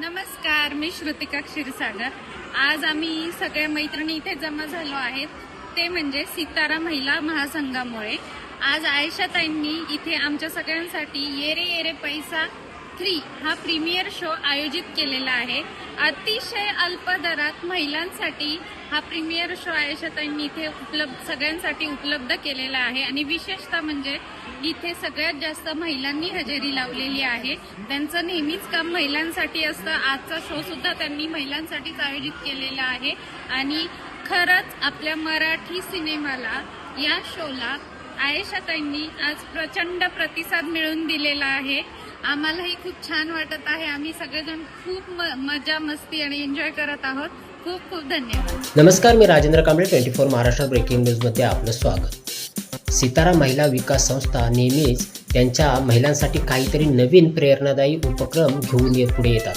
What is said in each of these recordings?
नमस्कार मी श्रुतिका क्षीरसागर. आज आम्ही सगळ्या मैत्रिणी इथे जमा झालो आहेत. ते म्हणजे सितारा महिला महासंघामुळे. आज आयशाताईंनी इथे आमच्या सगळ्यांसाठी येरे येरे पैसा थ्री हा प्रीमियर शो आयोजित केलेला आहे. अतिशय अल्प दरात महिलांसाठी हा प्रीमियर शो आयशाताईंनी इथे उपलब्ध सगळ्यांसाठी उपलब्ध केलेला आहे. आणि विशेषतः म्हणजे इथे सगळ्यात जास्त महिलांनी हजेरी लावलेली आहे. त्यांचं नेहमीच काम महिलांसाठी असतं. आजचा शो सुद्धा त्यांनी महिलांसाठीच आयोजित केलेला आहे. आणि खरंच आपल्या मराठी सिनेमाला या शोला आयशाताईंनी आज प्रचंड प्रतिसाद मिळवून दिलेला आहे. आम्हालाही खूप छान वाटत आहे. आम्ही सगळेजण खूप म- मजा मस्ती आणि एन्जॉय करत आहोत. खूप खूप धन्यवाद. नमस्कार मी Rajendra Kamble twenty four Maharashtra breaking न्यूजमध्ये आपलं स्वागत. सितारा महिला विकास संस्था नेहमीच त्यांच्या महिलांसाठी काहीतरी नवीन प्रेरणादायी उपक्रम घेऊन ये पुढे येतात.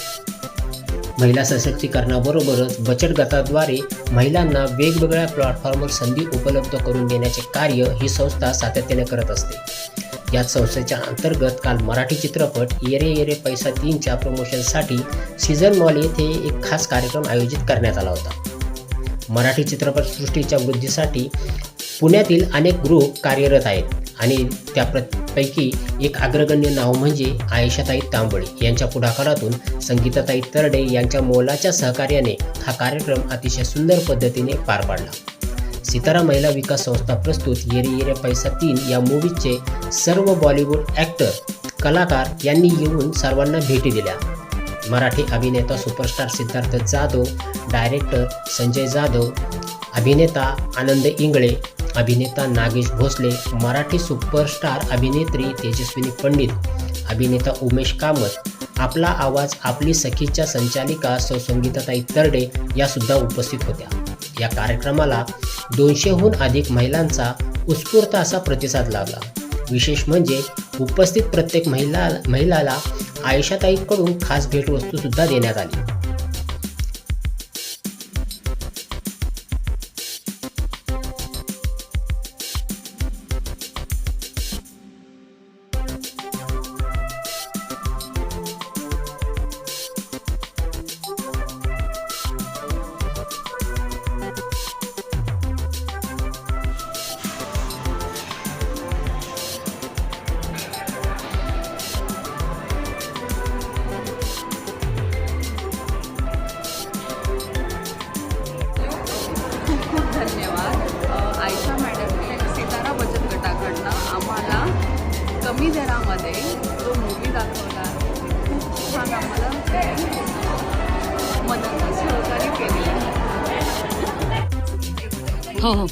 महिला सशक्तीकरणाबरोबरच बचत गटाद्वारे महिलांना वेगवेगळ्या प्लॅटफॉर्मवर संधी उपलब्ध करून देण्याचे कार्य ही संस्था सातत्याने करत असते. या संस्थेच्या अंतर्गत काल मराठी चित्रपट येरे येरे पैसा तीनच्या प्रमोशनसाठी सीझन मॉल येथे एक खास कार्यक्रम आयोजित करण्यात आला होता. मराठी चित्रपटसृष्टीच्या वृद्धीसाठी पुण्यातील अनेक ग्रुप कार्यरत आहेत आणि त्या प्र- एक अग्रगण्य नाव म्हणजे आयशाताई तांबळे यांच्या पुढाकारातून संगीताताई तरडे यांच्या मोलाच्या सहकार्याने हा कार्यक्रम अतिशय सुंदर पद्धतीने पार पाडला. सितारा महिला विकास संस्था प्रस्तुत येरे येरे पैसा तीन या मूवीचे सर्व बॉलिवूड ॲक्टर कलाकार यांनी येऊन सर्वांना भेटी दिल्या. मराठी अभिनेता सुपरस्टार सिद्धार्थ जाधव डायरेक्टर संजय जाधव अभिनेता आनंद इंगळे अभिनेता नागेश भोसले मराठी सुपरस्टार अभिनेत्री तेजस्विनी पंडित अभिनेता उमेश कामत आपला आवाज आपली सखीच्या संचालिका सौ संगीताताई तरडे यासुद्धा उपस्थित होत्या. या कार्यक्रमाला दोनशेहून अधिक महिलांचा उत्स्फूर्त असा प्रतिसाद लाभला. विशेष म्हणजे उपस्थित प्रत्येक महिला महिलाला आयुष्याताईकडून खास भेटवस्तू सुद्धा देण्यात आली. हो हो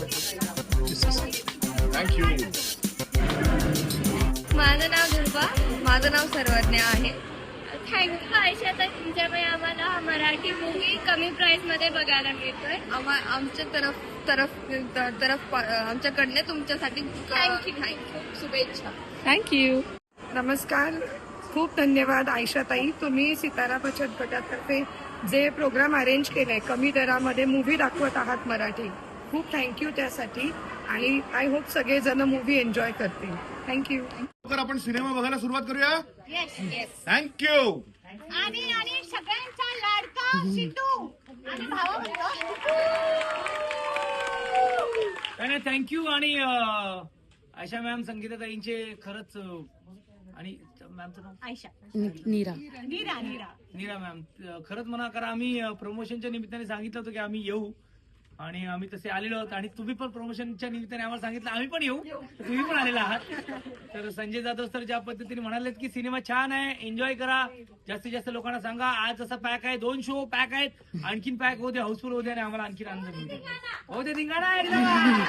माझं नाव दुर्वा माझं नाव सर्वज्ञ आहे. थँक्यू आयशा तर तुमच्यामुळे आम्हाला हा मराठी मूवी कमी प्राईसमध्ये बघायला मिळतोय. आम्हा आमच्या तरफ तरफ तरफ आमच्याकडनं तुमच्यासाठी थँक्यू थँक्यू शुभेच्छा. थँक्यू नमस्कार. खूप धन्यवाद आयशाताई. तुम्ही सितारा बचत गटातर्फे जे प्रोग्राम अरेंज केलंय कमी दरामध्ये मूव्ही दाखवत आहात मराठी. खूप थँक्यू त्यासाठी. आणि आय होप सगळेजण मूव्ही एन्जॉय करतील. थँक्यू लवकर आपण सिनेमा बघायला सुरुवात करूया. येस येस थँक्यू आणि सगळ्यांचा लाडका थँक्यू आणि आशा मॅम संगीताताईंचे खरंच आणि मॅमचं नाव आयशा. नीरा. नीरा नीरा. नीरा मॅम खरंच म्हणा कारण आम्ही प्रमोशनच्या निमित्ताने सांगितलं होतं की आम्ही येऊ. आणि आम्ही तसे आलेलो आहोत. आणि तुम्ही पण प्रमोशनच्या निमित्ताने आम्हाला सांगितलं आम्ही पण येऊ. तर तुम्ही पण आलेला आहात. तर संजय जाधव सर ज्या पद्धतीने म्हणालेत की सिनेमा छान आहे एन्जॉय करा. जास्तीत जास्त लोकांना सांगा आज असा पॅक आहे दोन शो पॅक आहेत. आणखीन पॅक होते हाऊसफुल होते आणि आम्हाला आणखीन आनंद मिळते होते धिंगाणा एकदम